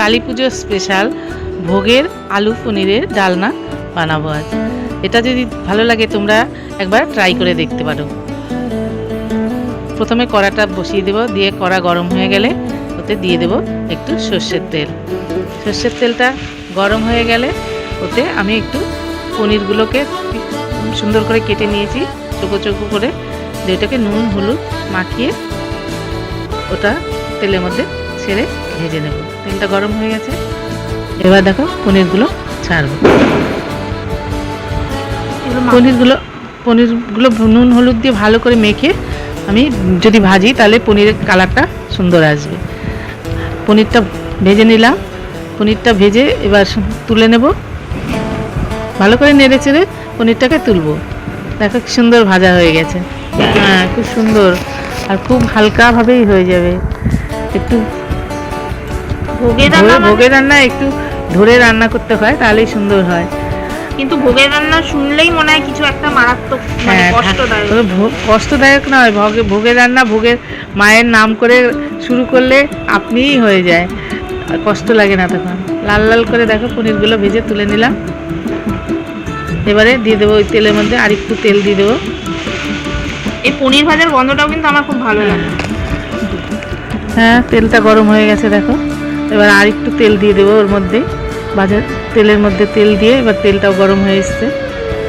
কালী পুজোর স্পেশাল ভোগের আলু পনিরের ডালনা বানাবো আজ। এটা যদি ভালো লাগে তোমরা একবার ট্রাই করে দেখতে পারো। প্রথমে কড়াটা বসিয়ে দেবো, দিয়ে কড়া গরম হয়ে গেলে ওতে দিয়ে দেবো একটু সর্ষের তেল। সর্ষের তেলটা গরম হয়ে গেলে ওতে আমি একটু পনিরগুলোকে সুন্দর করে কেটে নিয়েছি, চোখো চোখো করে। দিয়ে ওটাকে নুন, হলুদ মাখিয়ে ওটা তেলের মধ্যে ছেড়ে ভেজে নেব। তেলটা গরম হয়ে গেছে। এবার দেখো পনিরগুলো ছাড়বো। পনিরগুলো পনিরগুলো নুন হলুদ দিয়ে ভালো করে মেখে আমি যদি ভাজি তাহলে পনিরের কালারটা সুন্দর আসবে। পনিরটা ভেজে নিলাম। পনিরটা ভেজে এবার তুলে নেব। ভালো করে নেড়ে চেড়ে পনিরটাকে তুলবো। দেখো কি সুন্দর ভাজা হয়ে গেছে। হ্যাঁ খুব সুন্দর। আর খুব হালকাভাবেই হয়ে যাবে। একটু ভোগের রান্না মানে- ভোগের রান্না একটু ধরে রান্না করতে হয় তাহলেই সুন্দর হয়। কিন্তু ভোগের রান্না শুনলেই মনে হয় কিছু একটা মারাত্মক মানে হ্যাঁ কষ্টদায়ক। কষ্টদায়ক নয় ভোগে ভোগের রান্না ভোগের মায়ের নাম করে শুরু করলে আপনিই হয়ে যায়। কষ্ট লাগে না তখন। লাল লাল করে দেখো পনিরগুলো ভেজে তুলে নিলাম। এবারে দিয়ে দেবো ওই তেলের মধ্যে আর একটু তেল দিয়ে দেবো। এই পনির ভাজার গন্ধটাও কিন্তু আমার খুব ভালো লাগে। হ্যাঁ তেলটা গরম হয়ে গেছে দেখো। এবার আর একটু তেল দিয়ে দেবো ওর মধ্যে ভাজা তেলের মধ্যে তেল দিয়ে এবার তেলটাও গরম হয়ে এসছে।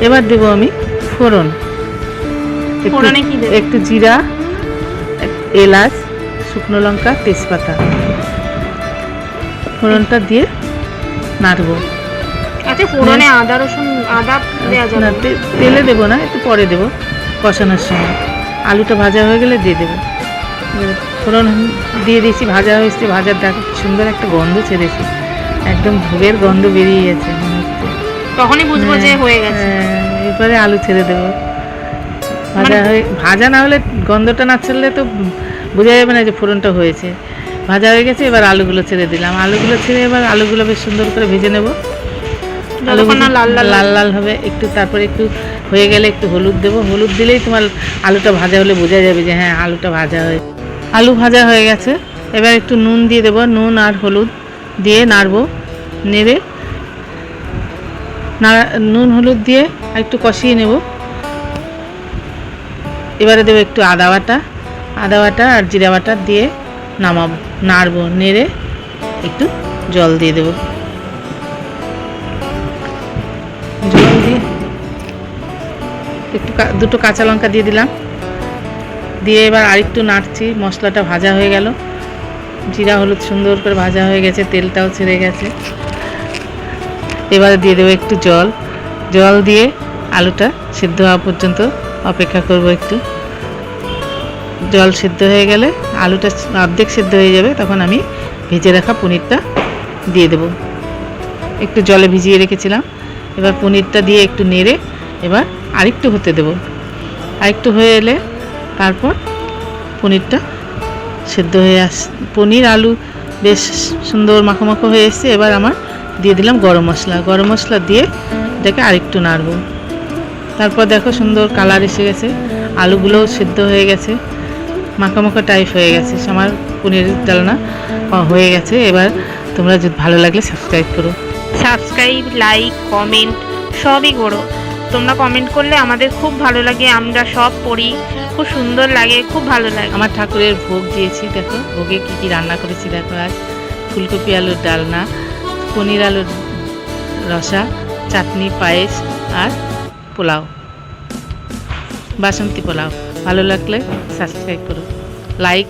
এবার দেবো আমি ফোড়ন। একটু- জিরা এলাচ শুকনো লঙ্কা তেজপাতা। ফোড়নটা দিয়ে নাড়বো। আচ্ছা ফোড়নে আদা রসুন আদা না? তেলে দেবো না একটু পরে দেবো কষানোর সময়। আলুটা ভাজা হয়ে গেলে দিয়ে দেবো। ফোড়ন দিয়ে দিয়েছি ভাজা হয়েছে ভাজার দেখো সুন্দর একটা গন্ধ ছেড়েছে। একদম ভোগের গন্ধ বেরিয়ে গেছে। মনে হচ্ছে তখনই বুঝব যে হ্যাঁ, হয়ে গেছে। হ্যাঁ, এরপরে আলু ছেড়ে দেবো। ভাজা মানে- হয়ে ভাজা না হলে গন্ধটা না ছাড়লে তো বোঝা যাবে না যে ফোড়নটা হয়েছে। ভাজা হয়ে গেছে এবার আলুগুলো ছেড়ে দিলাম। আলুগুলো ছেড়ে এবার আলুগুলো বেশ সুন্দর করে ভেজে নেব। লাল লাল লাল লাল হবে একটু তারপরে একটু হয়ে গেলে একটু হলুদ দেবো। হলুদ দিলেই তোমার আলুটা ভাজা হলে বোঝা যাবে যে হ্যাঁ আলুটা ভাজা হয়ে আলু ভাজা হয়ে গেছে। এবার একটু নুন দিয়ে দেবো, নুন আর হলুদ দিয়ে নাড়বো, নেড়ে নুন হলুদ দিয়ে একটু কষিয়ে নেব। এবারে দেবো একটু আদা বাটা আদা বাটা আর জিরা বাটা দিয়ে নামাবো, নাড়বো, নেড়ে একটু জল দিয়ে দেবো। জল দিয়ে একটু দুটো কাঁচা লঙ্কা দিয়ে দিলাম। দিয়ে এবার আরেকটু নাড়ছি, মশলাটা ভাজা হয়ে গেল। জিরা হলুদ সুন্দর করে ভাজা হয়ে গেছে, তেলটাও ছেড়ে গেছে। এবারে দিয়ে দেবো একটু জল। জল দিয়ে আলুটা সিদ্ধ হওয়া পর্যন্ত অপেক্ষা করব একটু। জল সিদ্ধ হয়ে গেলে আলুটা অর্ধেক সিদ্ধ হয়ে যাবে, তখন আমি ভেজে রাখা পনিরটা দিয়ে দেবো। একটু জলে ভিজিয়ে রেখেছিলাম। এবার পনিরটা দিয়ে একটু নেড়ে এবার আরেকটু হতে দেবো। আরেকটু হয়ে এলে তারপর পনিরটা সেদ্ধ হয়ে আস, পনির, আলু বেশ সুন্দর মাখো হয়ে এসছে। এবার আমার দিয়ে দিলাম গরম মশলা। গরম মশলা দিয়ে এটাকে আরেকটু নাড়বো। তারপর দেখো সুন্দর কালার এসে গেছে। আলুগুলোও সেদ্ধ হয়ে গেছে। মাখা মাখা টাইপ হয়ে গেছে। আমার পনিরের ডালনা হয়ে গেছে। এবার তোমরা যদি ভালো লাগলে সাবস্ক্রাইব করো। সাবস্ক্রাইব লাইক কমেন্ট সবই করো। তোমরা কমেন্ট করলে আমাদের খুব ভালো লাগে, আমরা সব পড়ি। খুব সুন্দর লাগে, খুব ভালো লাগে। আমার ঠাকুরের ভোগ দিয়েছি, দেখো, ভোগে কি কি রান্না করেছি, দেখো, আজ ফুলকপি আলুর ডালনা, পনির আলুর রসা, চাটনি, পায়েস আর পোলাও। বাসন্তী পোলাও। ভালো লাগলে সাবস্ক্রাইব করো লাইক